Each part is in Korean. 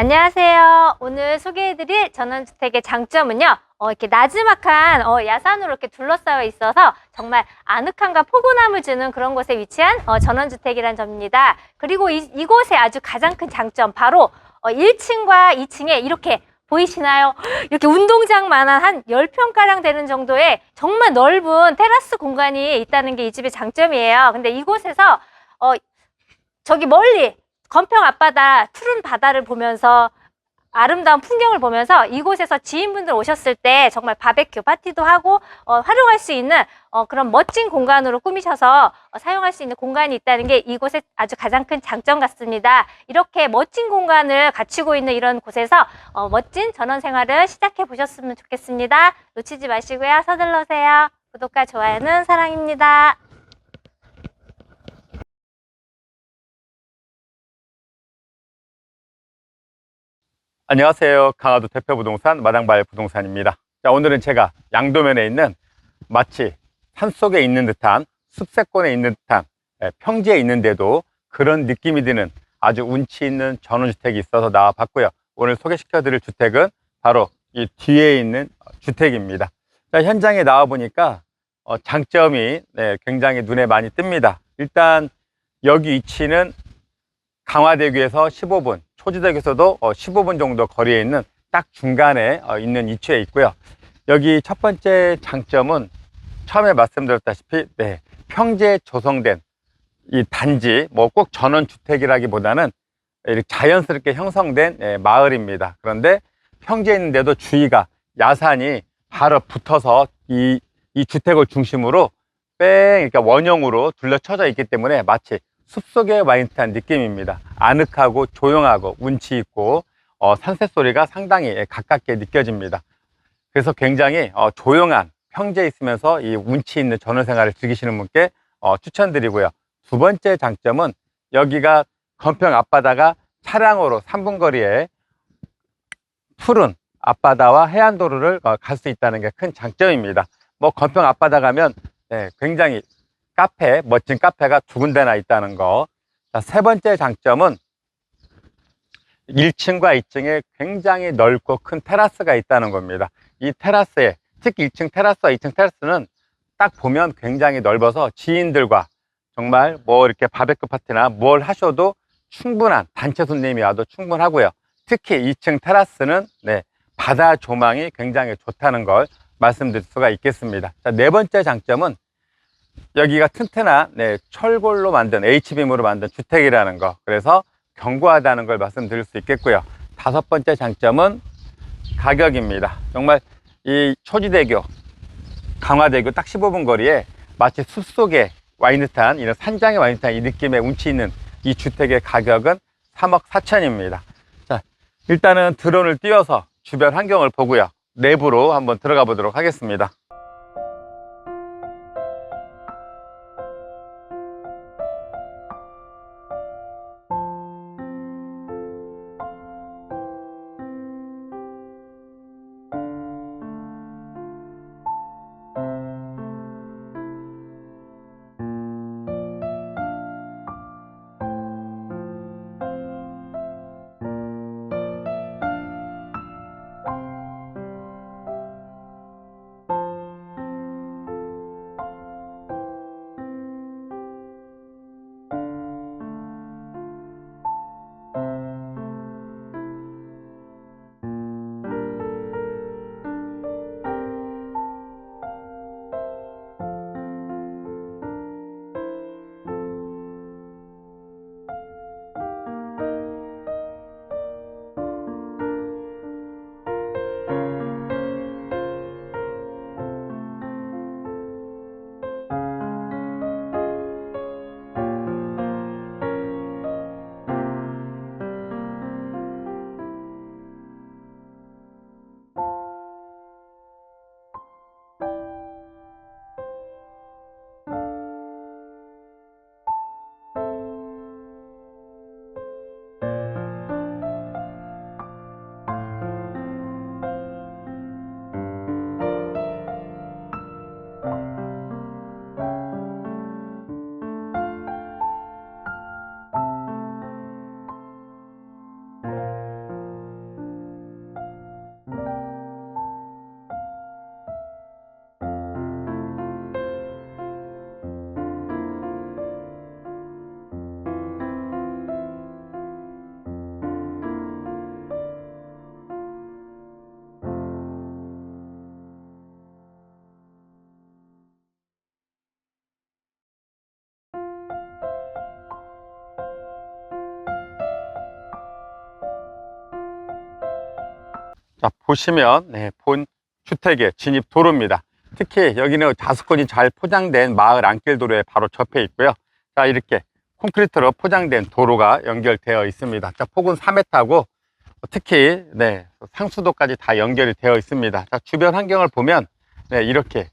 안녕하세요. 오늘 소개해드릴 전원주택의 장점은요. 어, 이렇게 나지막한 어, 야산으로 이렇게 둘러싸여 있어서 정말 아늑함과 포근함을 주는 그런 곳에 위치한 어, 전원주택이란 점입니다. 그리고 이, 이곳의 아주 가장 큰 장점 바로 어, 1층과 2층에 이렇게 보이시나요? 이렇게 운동장만한 한 10평가량 되는 정도의 정말 넓은 테라스 공간이 있다는 게 이 집의 장점이에요. 근데 이곳에서 어, 저기 멀리 건평 앞바다 푸른 바다를 보면서 아름다운 풍경을 보면서 이곳에서 지인분들 오셨을 때 정말 바베큐 파티도 하고 어, 활용할 수 있는 어, 그런 멋진 공간으로 꾸미셔서 어, 사용할 수 있는 공간이 있다는 게 이곳의 아주 가장 큰 장점 같습니다. 이렇게 멋진 공간을 갖추고 있는 이런 곳에서 어, 멋진 전원 생활을 시작해 보셨으면 좋겠습니다. 놓치지 마시고요. 서둘러 오세요. 구독과 좋아요는 사랑입니다. 안녕하세요. 강화도 대표부동산 마당발 부동산입니다. 자, 오늘은 제가 양도면에 있는 마치 산속에 있는 듯한 숲세권에 있는 듯한 예, 평지에 있는데도 그런 느낌이 드는 아주 운치 있는 전원주택이 있어서 나와봤고요. 오늘 소개시켜 드릴 주택은 바로 이 뒤에 있는 주택입니다. 자, 현장에 나와보니까 어, 장점이 네, 굉장히 눈에 많이 띕니다. 일단 여기 위치는 강화대교에서 15분, 초지대교에서도 15분 정도 거리에 있는 딱 중간에 어, 있는 위치에 있고요. 여기 첫 번째 장점은 처음에 말씀드렸다시피 네, 평지에 조성된 이 단지 뭐 꼭 전원주택이라기보다는 자연스럽게 형성된 예, 마을입니다. 그런데 평지에 있는데도 주위가 야산이 바로 붙어서 이, 이 주택을 중심으로 뺑 이렇게 원형으로 둘러쳐져 있기 때문에 마치 숲속에 와 있는 듯한 느낌입니다. 아늑하고 조용하고 운치 있고 어, 산새 소리가 상당히 예, 가깝게 느껴집니다. 그래서 굉장히 어, 조용한 평지에 있으면서 이 운치 있는 전원 생활을 즐기시는 분께 어, 추천드리고요. 두 번째 장점은 여기가 건평 앞바다가 차량으로 3분 거리에 푸른 앞바다와 해안도로를 어, 갈수 있다는 게 큰 장점입니다. 뭐 건평 앞바다 가면 네, 굉장히 카페, 멋진 카페가 두 군데나 있다는 거. 자, 세 번째 장점은 1층과 2층에 굉장히 넓고 큰 테라스가 있다는 겁니다. 이 테라스에, 특히 1층 테라스와 2층 테라스는 딱 보면 굉장히 넓어서 지인들과 정말 뭐 이렇게 바베큐 파티나 뭘 하셔도 충분한 단체 손님이 와도 충분하고요. 특히 2층 테라스는 네, 바다 조망이 굉장히 좋다는 걸 말씀드릴 수가 있겠습니다. 자, 네 번째 장점은 여기가 튼튼한 네, 철골로 만든 H빔으로 만든 주택이라는 거. 그래서 견고하다는 걸 말씀드릴 수 있겠고요. 다섯 번째 장점은 가격입니다. 정말 이 초지대교 강화대교 딱 15분 거리에 마치 숲속에 와 있는 듯한 이런 산장에 와 있는 듯한 이 느낌의 운치 있는 이 주택의 가격은 3억 4천입니다. 자 일단은 드론을 띄워서 주변 환경을 보고요. 내부로 한번 들어가 보도록 하겠습니다 자, 보시면, 네, 본 주택의 진입 도로입니다. 특히 여기는 다스콘이 잘 포장된 마을 안길 도로에 바로 접해 있고요. 자, 이렇게 콘크리트로 포장된 도로가 연결되어 있습니다. 자, 폭은 4m고 특히 네, 상수도까지 다 연결이 되어 있습니다. 자, 주변 환경을 보면 네, 이렇게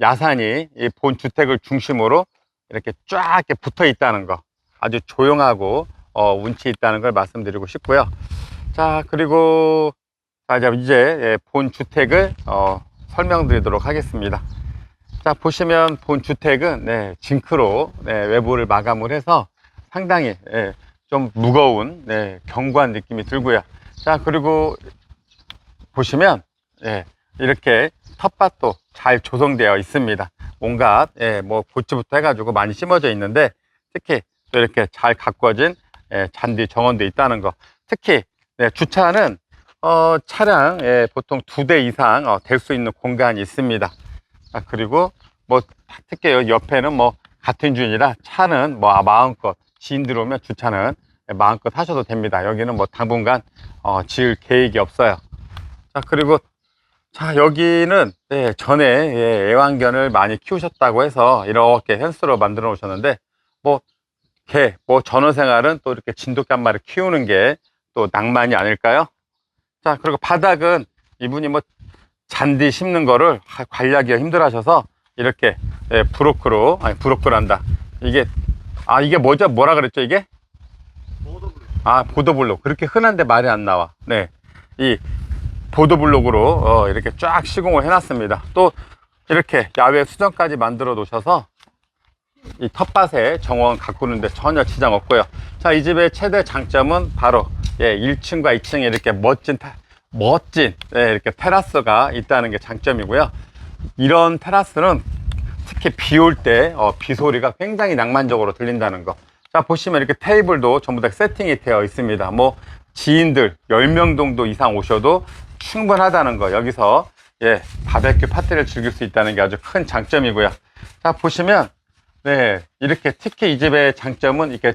야산이 이본 주택을 중심으로 이렇게 쫙 이렇게 붙어 있다는 거 아주 조용하고 어, 운치 있다는 걸 말씀드리고 싶고요. 자, 그리고 자, 이제 예, 본 주택을 어, 설명드리도록 하겠습니다. 자, 보시면 본 주택은 네, 징크로 네, 외부를 마감을 해서 상당히 예, 좀 무거운 네, 견고한 느낌이 들고요. 자, 그리고 보시면 예, 이렇게 텃밭도 잘 조성되어 있습니다. 온갖 예, 뭐 고추부터 해가지고 많이 심어져 있는데 특히 또 이렇게 잘 가꿔진 예, 잔디 정원도 있다는 거. 특히 네, 주차는 어, 차량 예, 보통 두 대 이상 어, 될 수 있는 공간이 있습니다. 아, 그리고 뭐 특히 옆에는 뭐 같은 주인이라 차는 뭐 마음껏 지인 들어오면 주차는 예, 마음껏 하셔도 됩니다. 여기는 뭐 당분간 어, 지을 계획이 없어요. 자 그리고 자 여기는 네, 전에 예, 애완견을 많이 키우셨다고 해서 이렇게 펜스로 만들어 놓으셨는데 뭐 개, 뭐 전원 생활은 또 이렇게 진돗개 한 마리 키우는 게 또 낭만이 아닐까요? 자 그리고 바닥은 이분이 뭐 잔디 심는 거를 하- 관리하기가 힘들어 하셔서 이렇게 예, 브로크로 아니 브로크란다. 이게 아 이게 뭐죠? 뭐라 그랬죠 이게? 아 보도블록. 그렇게 흔한데 말이 안 나와. 네 이 보도블록으로 어, 이렇게 쫙 시공을 해놨습니다. 또 이렇게 야외 수정까지 만들어 놓으셔서 이 텃밭에 정원 가꾸는데 전혀 지장 없고요. 자 이 집의 최대 장점은 바로 예, 1층과 2층에 이렇게 멋진 타- 멋진 예, 이렇게 테라스가 있다는 게 장점이고요 이런 테라스는 특히 비 올때 어, 비 소리가 굉장히 낭만적으로 들린다는 거. 자 보시면 이렇게 테이블도 전부 다 세팅이 되어 있습니다. 뭐 지인들 10명 정도 이상 오셔도 충분하다는 거. 여기서 예 바베큐 파티를 즐길 수 있다는 게 아주 큰 장점이고요. 자 보시면 네 이렇게 특히 이 집의 장점은 이렇게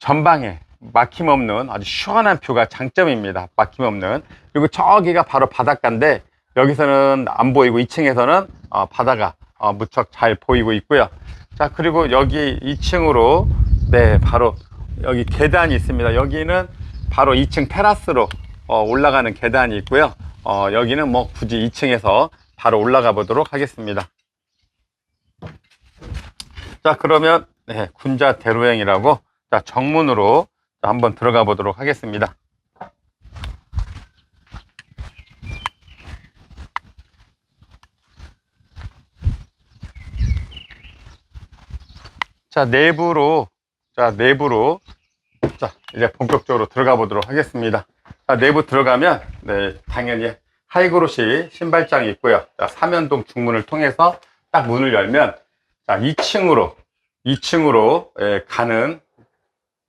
전방에 막힘없는 아주 시원한 뷰가 장점입니다. 막힘없는 그리고 저기가 바로 바닷가인데 여기서는 안 보이고 2층에서는 어, 바다가 어, 무척 잘 보이고 있고요. 자 그리고 여기 2층으로 네 바로 여기 계단이 있습니다. 여기는 바로 2층 테라스로 어, 올라가는 계단이 있고요. 어, 여기는 뭐 굳이 2층에서 바로 올라가 보도록 하겠습니다. 자 그러면 네, 군자 대로행이라고 자 정문으로 자, 한번 들어가 보도록 하겠습니다. 자, 내부로, 자, 내부로, 자, 이제 본격적으로 들어가 보도록 하겠습니다. 자, 내부 들어가면, 네, 당연히 하이그로시 신발장이 있고요. 자, 삼연동 중문을 통해서 딱 문을 열면, 자, 2층으로, 2층으로 예, 가는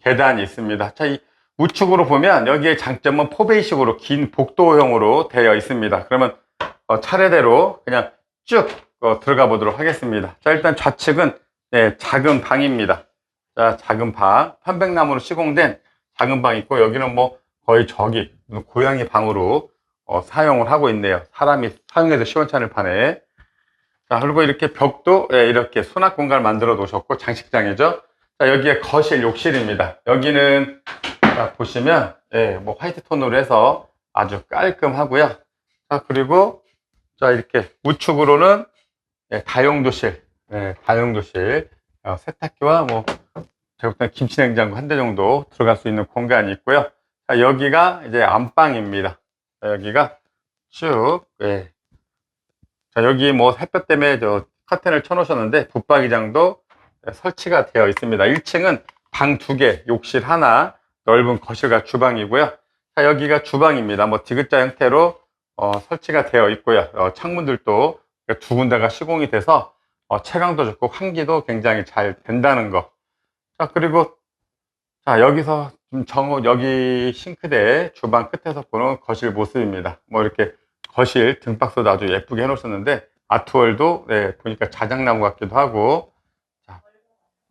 계단이 있습니다. 자, 이 우측으로 보면 여기에 장점은 포베이식으로 긴 복도형으로 되어 있습니다. 그러면 어, 차례대로 그냥 쭉 어, 들어가 보도록 하겠습니다. 자, 일단 좌측은 네, 작은 방입니다. 자, 작은 방, 편백나무로 시공된 작은 방 있고, 여기는 뭐 거의 저기, 고양이 방으로 어, 사용을 하고 있네요. 사람이 사용해서 시원찮을 판에. 자, 그리고 이렇게 벽도 예, 이렇게 수납 공간을 만들어 놓으셨고, 장식장이죠. 자, 여기에 거실, 욕실입니다. 여기는, 자, 보시면, 예, 뭐 화이트 톤으로 해서 아주 깔끔하고요. 자, 그리고, 자, 이렇게 우측으로는 예, 다용도실, 네, 다용도실, 어, 세탁기와 뭐, 제가 볼 때는 김치냉장고 한 대 정도 들어갈 수 있는 공간이 있고요. 자, 여기가 이제 안방입니다. 자, 여기가 쭉, 예. 자, 여기 뭐 햇볕 때문에 저 커튼을 쳐놓으셨는데, 붙박이장도 예, 설치가 되어 있습니다. 1층은 방두 개, 욕실 하나, 넓은 거실과 주방이고요. 자, 여기가 주방입니다. 뭐 디귿자 형태로 어, 설치가 되어 있고요. 어, 창문들도 두 군데가 시공이 돼서 어, 채광도 좋고 환기도 굉장히 잘 된다는 거. 자, 그리고 자, 여기서 좀 정호 여기 싱크대 주방 끝에서 보는 거실 모습입니다. 뭐 이렇게 거실 등박스도 아주 예쁘게 해 놓으셨는데 아트월도 네, 보니까 자작나무 같기도 하고 자,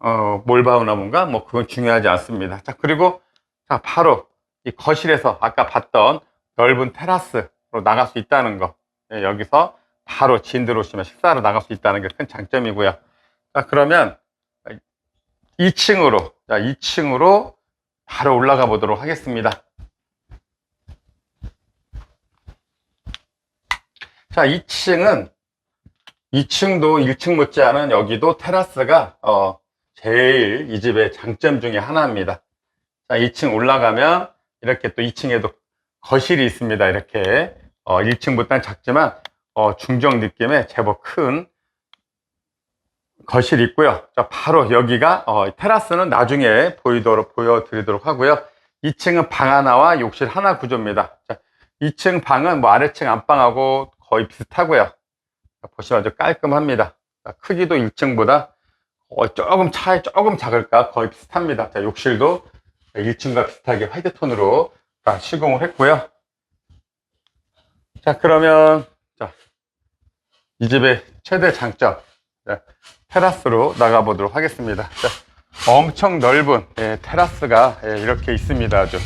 어, 몰바우 나무인가? 뭐 그건 중요하지 않습니다. 자, 그리고 자, 바로 이 거실에서 아까 봤던 넓은 테라스 나갈 수 있다는 거. 예, 여기서 바로 지인 들어오시면 식사로 나갈 수 있다는 게 큰 장점이고요. 자, 그러면 2층으로, 자, 2층으로 바로 올라가 보도록 하겠습니다. 자, 2층은 2층도 1층 못지않은 여기도 테라스가 어, 제일 이 집의 장점 중에 하나입니다. 자, 2층 올라가면 이렇게 또 2층에도 거실이 있습니다. 이렇게 어, 1층보다는 작지만 어, 중정 느낌의 제법 큰 거실이 있고요. 자, 바로 여기가 어, 테라스는 나중에 보이도록 보여드리도록 하고요. 2층은 방 하나와 욕실 하나 구조입니다. 자, 2층 방은 뭐 아래층 안방하고 거의 비슷하고요. 자, 보시면 아주 깔끔합니다. 자, 크기도 1층보다 어, 조금 차이 조금 작을까 거의 비슷합니다. 자, 욕실도 1층과 비슷하게 화이트 톤으로 다 시공을 했고요. 자, 그러면 자, 이 집의 최대 장점 자, 테라스로 나가보도록 하겠습니다. 자, 엄청 넓은 예, 테라스가 예, 이렇게 있습니다. 아주.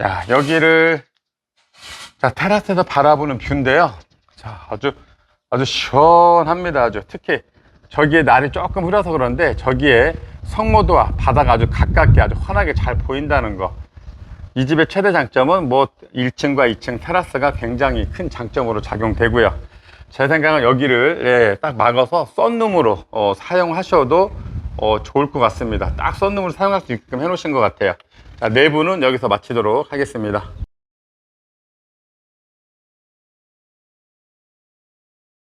야, 여기를 자, 테라스에서 바라보는 뷰인데요. 자, 아주 아주 시원합니다. 아주 특히 저기에 날이 조금 흐려서 그런데 저기에 성모도와 바다가 아주 가깝게 아주 환하게 잘 보인다는 거. 이 집의 최대 장점은 뭐 1층과 2층 테라스가 굉장히 큰 장점으로 작용되고요. 제 생각은 여기를 예, 딱 막아서 썬룸으로 어, 사용하셔도 어, 좋을 것 같습니다. 딱 썬룸으로 사용할 수 있게끔 해놓으신 것 같아요. 자, 내부는 여기서 마치도록 하겠습니다.